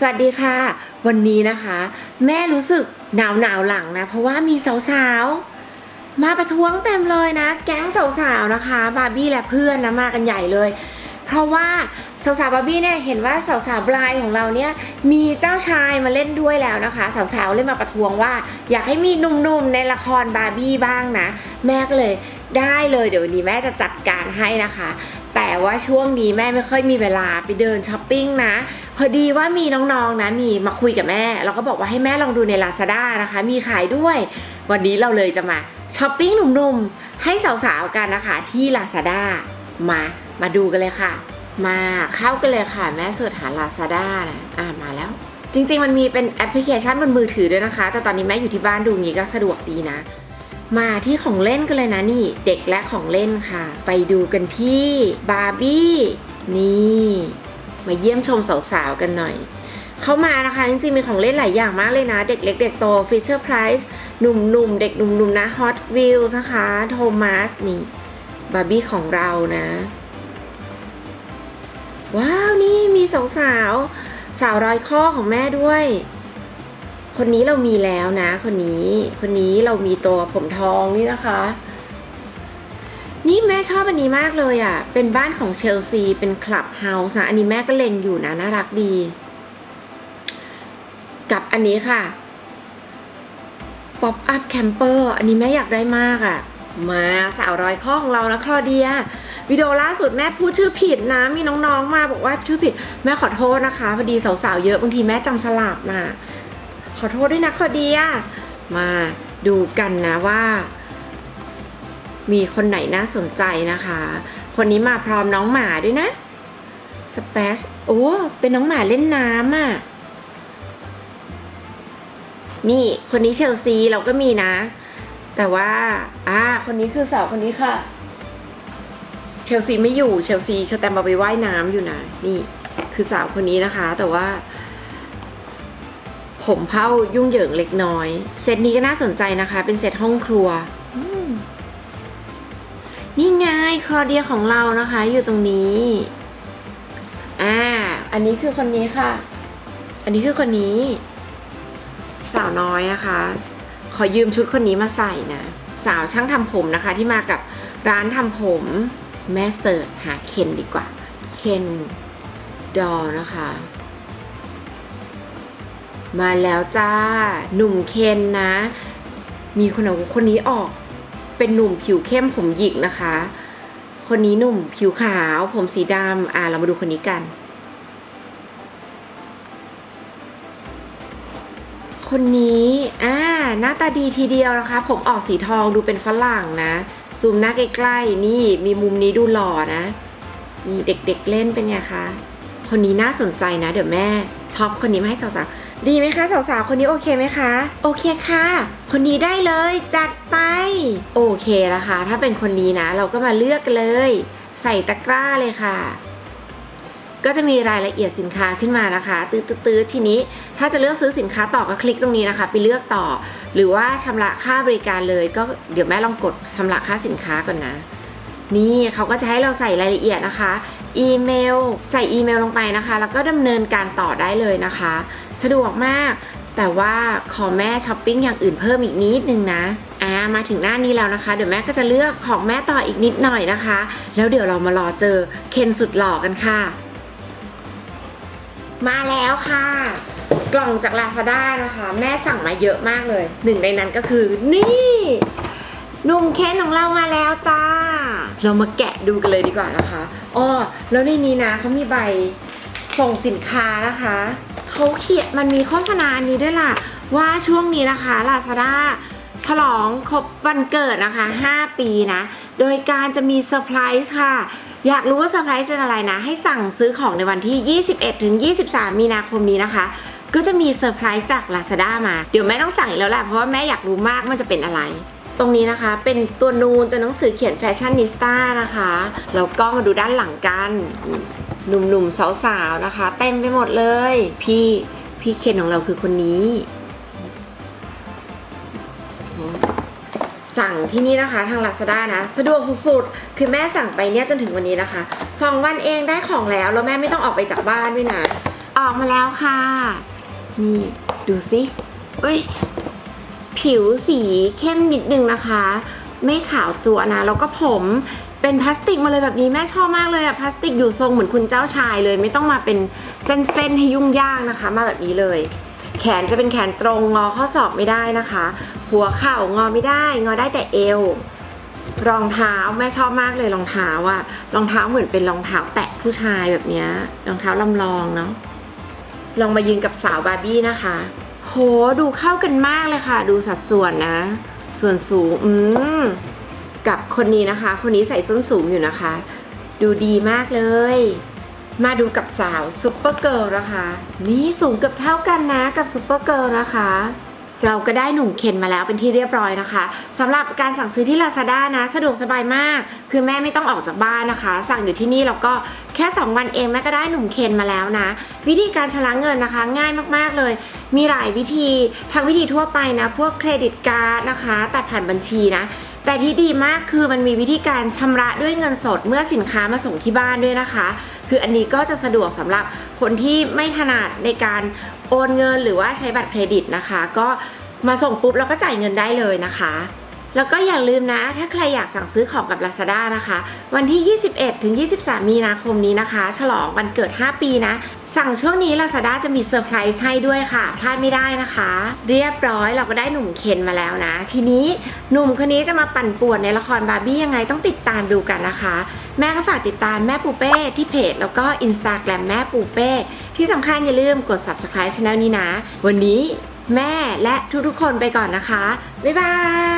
สวัสดีค่ะ วันนี้นะคะ แม่รู้สึกหนาวหนาวหลังนะ เพราะว่ามีสาวๆ มาประท้วงเต็มเลยนะ แก๊งสาวๆนะคะ บาร์บี้และเพื่อนนะมากันใหญ่เลย เพราะว่าสาวๆบาร์บี้เนี่ยเห็นว่าสาวๆบรายของเราเนี่ยมีเจ้าชายมาเล่นด้วยแล้วนะคะ สาวๆเล่นมาประท้วงว่า อยากให้มีหนุ่มๆในละครบาร์บี้บ้างนะ แม่ก็เลยได้เลยเดี๋ยววันนี้แม่จะจัดการให้นะคะ แต่ว่าช่วงนี้แม่ไม่ค่อยมีเวลาไปเดินช้อปปิ้งนะ พอดีว่ามีน้องๆนะมีมาคุยกับแม่แล้วก็บอกว่าให้แม่ลองดูใน Lazada นะคะ มีขายด้วย วันนี้เราเลยจะมาช้อปปิ้งหนุ่มๆ ให้สาวๆกันนะคะที่ Lazada มามาดูกันเลยค่ะ มาเข้ากันเลยค่ะ แม่เสิร์ชหา Lazada นะอ่ามาแล้ว จริงๆ มันมีเป็นแอปพลิเคชันบนมือถือด้วยนะคะ แต่ตอนนี้แม่อยู่ที่บ้านดูงี้ก็สะดวกดีนะ มาที่ของเล่นกันเลยนะนี่ เด็กและของเล่นค่ะ ไปดูกันที่บาร์บี้นี่ มาเยี่ยมชมสาวๆกันหน่อย เข้ามานะคะ จริงๆ มีของเล่นหลายอย่างมากเลยนะ เด็กเล็กเด็กโต Fisher Price หนุ่มๆ เด็กหนุ่มๆนะ Hot Wheels นะคะโทมัสนี่บาร์บี้ของเรานะ ว้าว นี่มีสาวสาวๆสาวร้อยข้อของแม่ด้วย คนนี้เรามีแล้วนะ คนนี้คนนี้เรามีตัวผมทองนี่นะคะ นี่แม่ชอบอันนี้มากเลยอะ เป็นบ้านของเชลซี เป็นคลับเฮาส์นะอันนี้แม่ก็เล็งอยู่นะ น่ารักดี กับอันนี้ค่ะป๊อปอัพแคมเปอร์อันนี้แม่อยากได้มากอะ มาสาวร้อยข้อของเรานะคลอเดีย วิดีโอล่าสุดแม่พูดชื่อผิดนะ มีน้องๆมาบอกว่าชื่อผิด แม่ขอโทษนะคะพอดีสาวๆเยอะบางทีแม่จำสลับนะขอโทษด้วยนะคลอเดีย มาดูกันนะว่า มีคนไหนน่าสนใจนะคะ คนนี้มาพร้อมน้องหมาด้วยนะสเปชโอ้เป็นน้องหมาเล่นน้ำอะนี่คนนี้เชลซีเราก็มีนะ แต่ว่าอ่าคนนี้คือสาวคนนี้ค่ะ เชลซีไม่อยู่เชลซีเชแตมเอาไปว่ายน้ำอยู่นะนี่คือสาวคนนี้นะคะ แต่ว่า ผมเผ้ายุ่งเหยิงเล็กน้อย เซตนี้ก็น่าสนใจนะคะ เป็นเซตห้องครัว นี่ไงคลอเดียของเรานะคะอยู่ตรงนี้ อ่า อันนี้คือคนนี้ค่ะ อันนี้คือคนนี้ สาวน้อยนะคะ ขอยืมชุดคนนี้มาใส่นะ สาวช่างทำผมนะคะ ที่มากับร้านทำผมแม่เสิร์ชหาเคนดีกว่า เคนดอนะคะ มาแล้วจ้า หนุ่มเคนนะ มีคนเอาคนนี้ออก เป็นหนุ่มผิวเข้มผมหยิกนะคะ คนนี้หนุ่มผิวขาวผมสีดำอ่าเรามาดูคนนี้กัน คนนี้อ่าหน้าตาดีทีเดียวนะคะ ผมออกสีทองดูเป็นฝรั่งนะซูมหน้าใกล้ๆนี่มีมุมนี้ดูหล่อนะนี่เด็กๆเล่นเป็นไงคะคนนี้น่าสนใจนะ เดี๋ยวแม่ชอปคนนี้มาให้สาวๆ ดีไหมคะ สาวๆ คนนี้โอเคไหมคะ โอเคค่ะ คนนี้ได้เลยจัดไป โอเคแล้วค่ะถ้าเป็นคนนี้นะ เราก็มาเลือกเลย ใส่ตะกร้าเลยค่ะ ก็จะมีรายละเอียดสินค้าขึ้นมานะคะตื้อๆทีนี้ถ้าจะเลือกซื้อสินค้าต่อก็คลิกตรงนี้นะคะ ไปเลือกต่อ หรือว่าชำระค่าบริการเลย ก็เดี๋ยวแม่ลองกดชำระค่าสินค้าก่อนนะ นี่เขาก็จะให้เราใส่รายละเอียดนะคะ อีเมล ใส่อีเมลลงไปนะคะ แล้วก็ดำเนินการต่อได้เลยนะคะ สะดวกมาก แต่ว่าขอแม่ช้อปปิ้งอย่างอื่นเพิ่มอีกนิดนึงนะอ่ามาถึงหน้านี้แล้วนะคะ เดี๋ยวแม่ก็จะเลือกของแม่ต่ออีกนิดหน่อยนะคะ แล้วเดี๋ยวเรามารอเจอเคนสุดหล่อกันค่ะ มาแล้วค่ะกล่องจาก Lazada นะคะ แม่สั่งมาเยอะมากเลย หนึ่งในนั้นก็คือ นี่ นุ่มเคนของเรามาแล้วจ้า เรามาแกะดูกันเลยดีกว่านะคะอ้อแล้วในนี้นะเขามีใบส่งสินค้านะคะเขาเขียนมันมีโฆษณาอันนี้ด้วยล่ะ ว่าช่วงนี้นะคะ Lazada ฉลองครบวันเกิดนะคะ 5 ปีนะ โดยการจะมีเซอร์ไพรส์ค่ะ อยากรู้ว่าเซอร์ไพรส์เป็นอะไรนะ ให้สั่งซื้อของในวันที่ 21 ถึง 23 มีนาคมนี้นะคะ ก็จะมีเซอร์ไพรส์จาก Lazada มา เดี๋ยวแม่ต้องสั่งอีกแล้วแหละเพราะว่าแม่อยากรู้มากมันจะเป็นอะไร ตรงนี้นะคะเป็นตัวนูนตัวหนังสือเขียนแฟชั่นนิสต้านะคะแล้วก็มาดูด้านหลังกันหนุ่มๆสาวๆนะคะ เต็มไปหมดเลย พี่พี่เคนของเราคือคนนี้ สั่งที่นี่นะคะทาง Lazada นะ สะดวกสุดๆ คือแม่สั่งไปเนี่ยจนถึงวันนี้นะคะสองวันเองได้ของแล้ว แล้วแม่ไม่ต้องออกไปจากบ้านด้วยนะ ออกมาแล้วค่ะ นี่ ดูสิเอ้ย ผิวสีเข้มนิดนึงนะคะ ไม่ขาวจั่วนะ แล้วก็ผมเป็นพลาสติกมาเลยแบบนี้แม่ชอบมากเลยอะพลาสติกอยู่ทรงเหมือนคุณเจ้าชายเลย ไม่ต้องมาเป็นเส้นๆให้ยุ่งยากนะคะ มาแบบนี้เลย แขนจะเป็นแขนตรงงอข้อศอกไม่ได้นะคะ หัวเข่างอไม่ได้ งอได้แต่เอวรองเท้าแม่ชอบมากเลยรองเท้าอะรองเท้าเหมือนเป็นรองเท้าแตะผู้ชายแบบนี้รองเท้าลำลองเนาะลองมายืนกับสาวบาร์บี้นะคะ โหดูเข้ากันมากเลยค่ะ ดูสัดส่วนนะ ส่วนสูงอืมกับคนนี้นะคะ คนนี้ใส่ส้นสูงอยู่นะคะ ดูดีมากเลย มาดูกับสาวซุปเปอร์เกิร์ลนะคะ นี่สูงเกือบเท่ากันนะกับซุปเปอร์เกิร์ลนะคะ เราก็ได้หนุ่มเคนมาแล้วเป็นที่เรียบร้อยนะคะสำหรับการสั่งซื้อที่ Lazada นะ สะดวกสบายมาก คือแม่ไม่ต้องออกจากบ้านนะคะ สั่งอยู่ที่นี่แล้วก็แค่ 2 วันเองแม่ก็ได้หนุ่มเคนมาแล้วนะ วิธีการชำระเงินนะคะ ง่ายมากๆเลย มีหลายวิธีทั้งวิธีทั่วไปนะ พวกเครดิตการ์ดนะคะ ตัดผ่านบัญชีนะแต่ที่ดีมากคือมันมีวิธีการชำระด้วยเงินสดเมื่อสินค้ามาส่งที่บ้านด้วยนะคะ คืออันนี้ก็จะสะดวกสำหรับคนที่ไม่ถนัดในการ โอนเงินหรือว่าใช้บัตรเครดิตนะคะ ก็มาส่งปุ๊บเราก็จ่ายเงินได้เลยนะคะ แล้วก็อย่าลืมนะ ถ้าใครอยากสั่งซื้อของกับ Lazada นะคะ วันที่ 21 ถึง 23 มีนาคมนี้นะคะ ฉลองวันเกิด 5 ปีนะ สั่งช่วงนี้ Lazada จะมีเซอร์ไพรส์ให้ด้วยค่ะ พลาดไม่ได้นะคะ เรียบร้อยเราก็ได้หนุ่มเคนมาแล้วนะ ทีนี้หนุ่มคนนี้จะมาปั่นป่วนในละครบาร์บี้ยังไงต้องติดตามดูกันนะคะ แม่ก็ฝากติดตามแม่ปูเป้ที่เพจ แล้วก็ Instagram แม่ปูเป้ที่สำคัญอย่าลืมกด subscribe ช่องนี้นะ วันนี้แม่และทุกๆคนไปก่อนนะคะบ๊ายบาย